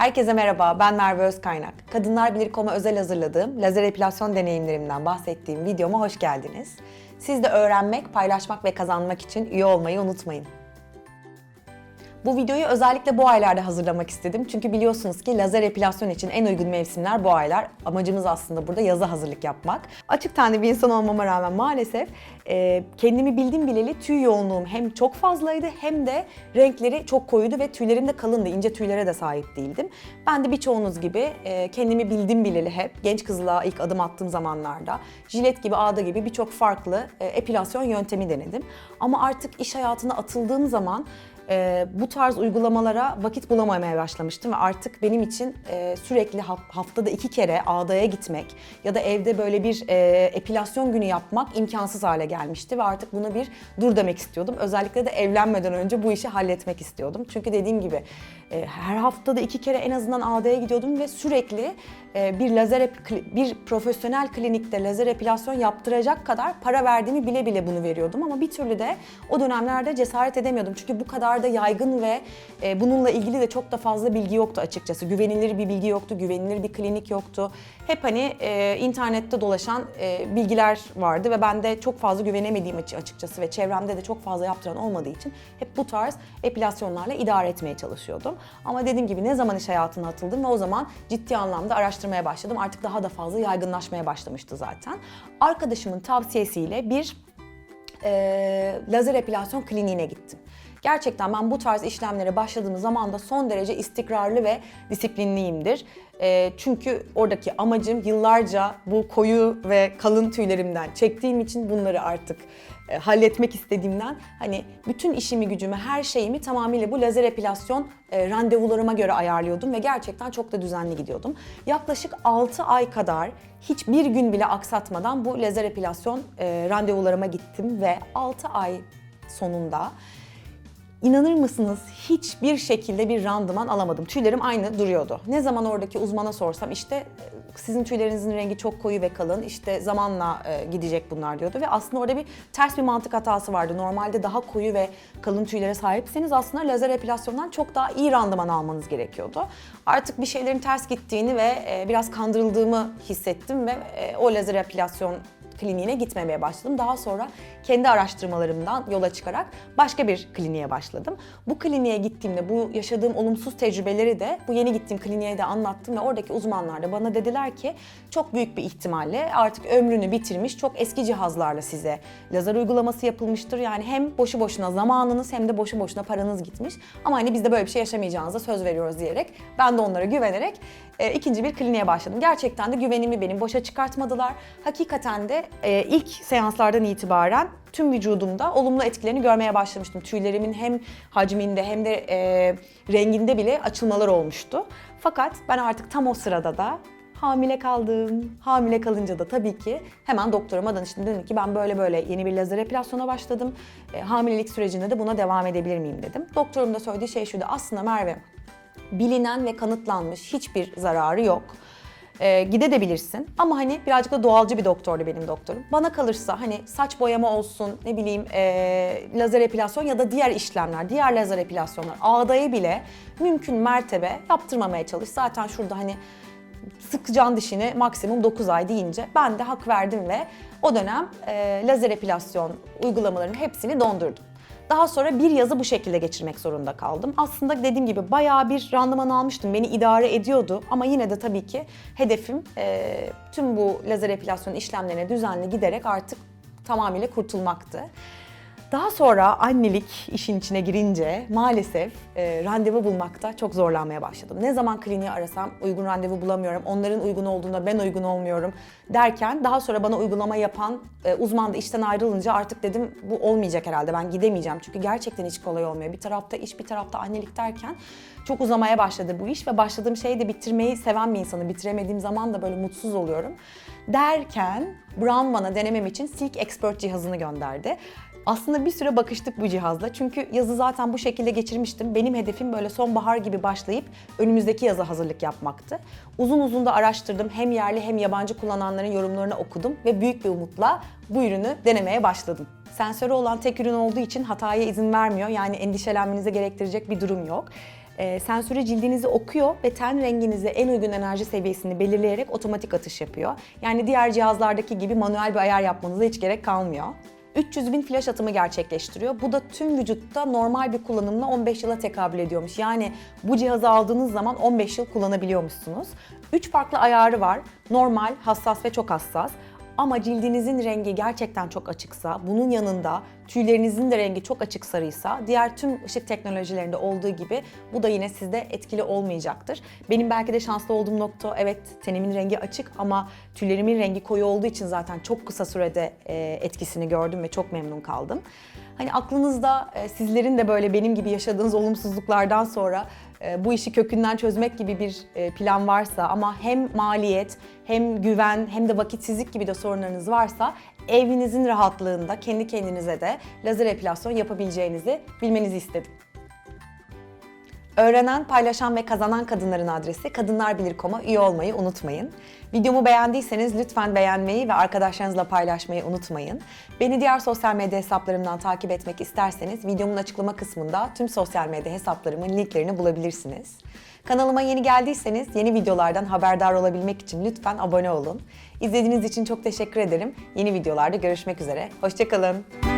Herkese merhaba, ben Merve Özkaynak. Kadınlar Bilir Kom'a özel hazırladığım lazer epilasyon deneyimlerimden bahsettiğim videoma hoş geldiniz. Siz de öğrenmek, paylaşmak ve kazanmak için üye olmayı unutmayın. Bu videoyu özellikle bu aylarda hazırlamak istedim. Çünkü biliyorsunuz ki lazer epilasyon için en uygun mevsimler bu aylar. Amacımız aslında burada yaza hazırlık yapmak. Açık tenli bir insan olmama rağmen maalesef e, kendimi bildim bileli tüy yoğunluğum hem çok fazlaydı hem de renkleri çok koyuydu ve tüylerim de kalındı. İnce tüylere de sahip değildim. Ben de birçoğunuz gibi e, kendimi bildim bileli hep genç kızlığa ilk adım attığım zamanlarda jilet gibi, ağda gibi birçok farklı e, epilasyon yöntemi denedim. Ama artık iş hayatına atıldığım zaman e, bu tarz uygulamalara vakit bulamamaya başlamıştım ve artık benim için e, sürekli ha- haftada iki kere ağdaya gitmek ya da evde böyle bir e, epilasyon günü yapmak imkansız hale gelmişti ve artık buna bir dur demek istiyordum. Özellikle de evlenmeden önce bu işi halletmek istiyordum. Çünkü dediğim gibi e, her haftada iki kere en azından ağdaya gidiyordum ve sürekli bir lazer bir profesyonel klinikte lazer epilasyon yaptıracak kadar para verdiğimi bile bile bunu veriyordum ama bir türlü de o dönemlerde cesaret edemiyordum. Çünkü bu kadar da yaygın ve e, bununla ilgili de çok da fazla bilgi yoktu açıkçası. Güvenilir bir bilgi yoktu, güvenilir bir klinik yoktu. Hep hani e, internette dolaşan e, bilgiler vardı ve ben de çok fazla güvenemediğim açı- açıkçası ve çevremde de çok fazla yaptıran olmadığı için hep bu tarz epilasyonlarla idare etmeye çalışıyordum. Ama dediğim gibi ne zaman iş hayatına atıldım ve o zaman ciddi anlamda araştırmaya başladım. Artık daha da fazla yaygınlaşmaya başlamıştı zaten. Arkadaşımın tavsiyesiyle bir e, lazer epilasyon kliniğine gittim. Gerçekten ben bu tarz işlemlere başladığım zaman da son derece istikrarlı ve disiplinliyimdir. E, çünkü oradaki amacım yıllarca bu koyu ve kalın tüylerimden çektiğim için bunları artık e, halletmek istediğimden hani bütün işimi gücümü her şeyimi tamamıyla bu lazer epilasyon e, randevularıma göre ayarlıyordum ve gerçekten çok da düzenli gidiyordum. Yaklaşık 6 ay kadar hiçbir gün bile aksatmadan bu lazer epilasyon e, randevularıma gittim ve 6 ay sonunda İnanır mısınız hiçbir şekilde bir randıman alamadım. Tüylerim aynı duruyordu. Ne zaman oradaki uzmana sorsam işte e, sizin tüylerinizin rengi çok koyu ve kalın işte zamanla e, gidecek bunlar diyordu. Ve aslında orada bir ters bir mantık hatası vardı. Normalde daha koyu ve kalın tüylere sahipseniz aslında lazer epilasyondan çok daha iyi randıman almanız gerekiyordu. Artık bir şeylerin ters gittiğini ve e, biraz kandırıldığımı hissettim ve o lazer epilasyon kliniğine gitmemeye başladım. Daha sonra kendi araştırmalarımdan yola çıkarak başka bir kliniğe başladım. Bu kliniğe gittiğimde bu yaşadığım olumsuz tecrübeleri de bu yeni gittiğim kliniğe de anlattım ve oradaki uzmanlar da bana dediler ki çok büyük bir ihtimalle artık ömrünü bitirmiş çok eski cihazlarla size lazer uygulaması yapılmıştır. Yani hem boşu boşuna zamanınız hem de boşu boşuna paranız gitmiş. Ama hani biz de böyle bir şey yaşamayacağınıza söz veriyoruz diyerek ben de onlara güvenerek e, ikinci bir kliniğe başladım. Gerçekten de güvenimi benim boşa çıkartmadılar. Hakikaten de e, ilk seanslardan itibaren tüm vücudumda olumlu etkilerini görmeye başlamıştım. Tüylerimin hem hacminde hem de e, renginde bile açılmalar olmuştu. Fakat ben artık tam o sırada da hamile kaldım. Hamile kalınca da tabii ki hemen doktoruma danıştım. Dedim ki ben böyle böyle yeni bir lazer epilasyona başladım. E, hamilelik sürecinde de buna devam edebilir miyim dedim. Doktorum da söylediği şey şuydu. Aslında Merve bilinen ve kanıtlanmış hiçbir zararı yok. Ee, gidebilirsin ama hani birazcık da doğalcı bir doktordu benim doktorum. Bana kalırsa hani saç boyama olsun ne bileyim ee, lazer epilasyon ya da diğer işlemler, diğer lazer epilasyonlar ağdayı bile mümkün mertebe yaptırmamaya çalış. Zaten şurada hani sıkacaksın dişini maksimum 9 ay deyince ben de hak verdim ve o dönem e, lazer epilasyon uygulamalarının hepsini dondurdum. Daha sonra bir yazı bu şekilde geçirmek zorunda kaldım. Aslında dediğim gibi bayağı bir randıman almıştım. Beni idare ediyordu ama yine de tabii ki hedefim e, tüm bu lazer epilasyon işlemlerine düzenli giderek artık tamamıyla kurtulmaktı. Daha sonra annelik işin içine girince maalesef e, randevu bulmakta çok zorlanmaya başladım. Ne zaman kliniği arasam uygun randevu bulamıyorum, onların uygun olduğunda ben uygun olmuyorum derken daha sonra bana uygulama yapan e, uzman da işten ayrılınca artık dedim bu olmayacak herhalde ben gidemeyeceğim. Çünkü gerçekten hiç kolay olmuyor. Bir tarafta iş bir tarafta annelik derken çok uzamaya başladı bu iş ve başladığım şeyi de bitirmeyi seven bir insanı bitiremediğim zaman da böyle mutsuz oluyorum. Derken Brown bana denemem için Silk Expert cihazını gönderdi. Aslında bir süre bakıştık bu cihazla. Çünkü yazı zaten bu şekilde geçirmiştim. Benim hedefim böyle sonbahar gibi başlayıp önümüzdeki yaza hazırlık yapmaktı. Uzun uzun da araştırdım. Hem yerli hem yabancı kullananların yorumlarını okudum ve büyük bir umutla bu ürünü denemeye başladım. Sensörü olan tek ürün olduğu için hataya izin vermiyor. Yani endişelenmenize gerektirecek bir durum yok. e, sensörü cildinizi okuyor ve ten renginize en uygun enerji seviyesini belirleyerek otomatik atış yapıyor. Yani diğer cihazlardaki gibi manuel bir ayar yapmanıza hiç gerek kalmıyor. 300 bin flash atımı gerçekleştiriyor. Bu da tüm vücutta normal bir kullanımla 15 yıla tekabül ediyormuş. Yani bu cihazı aldığınız zaman 15 yıl kullanabiliyormuşsunuz. 3 farklı ayarı var. Normal, hassas ve çok hassas. Ama cildinizin rengi gerçekten çok açıksa, bunun yanında tüylerinizin de rengi çok açık sarıysa, diğer tüm ışık teknolojilerinde olduğu gibi bu da yine sizde etkili olmayacaktır. Benim belki de şanslı olduğum nokta evet tenimin rengi açık ama tüylerimin rengi koyu olduğu için zaten çok kısa sürede etkisini gördüm ve çok memnun kaldım. Hani aklınızda e, sizlerin de böyle benim gibi yaşadığınız olumsuzluklardan sonra e, bu işi kökünden çözmek gibi bir e, plan varsa ama hem maliyet hem güven hem de vakitsizlik gibi de sorunlarınız varsa evinizin rahatlığında kendi kendinize de lazer epilasyon yapabileceğinizi bilmenizi istedim. Öğrenen, paylaşan ve kazanan kadınların adresi kadınlarbilir.com'a üye olmayı unutmayın. Videomu beğendiyseniz lütfen beğenmeyi ve arkadaşlarınızla paylaşmayı unutmayın. Beni diğer sosyal medya hesaplarımdan takip etmek isterseniz videomun açıklama kısmında tüm sosyal medya hesaplarımın linklerini bulabilirsiniz. Kanalıma yeni geldiyseniz yeni videolardan haberdar olabilmek için lütfen abone olun. İzlediğiniz için çok teşekkür ederim. Yeni videolarda görüşmek üzere. Hoşçakalın.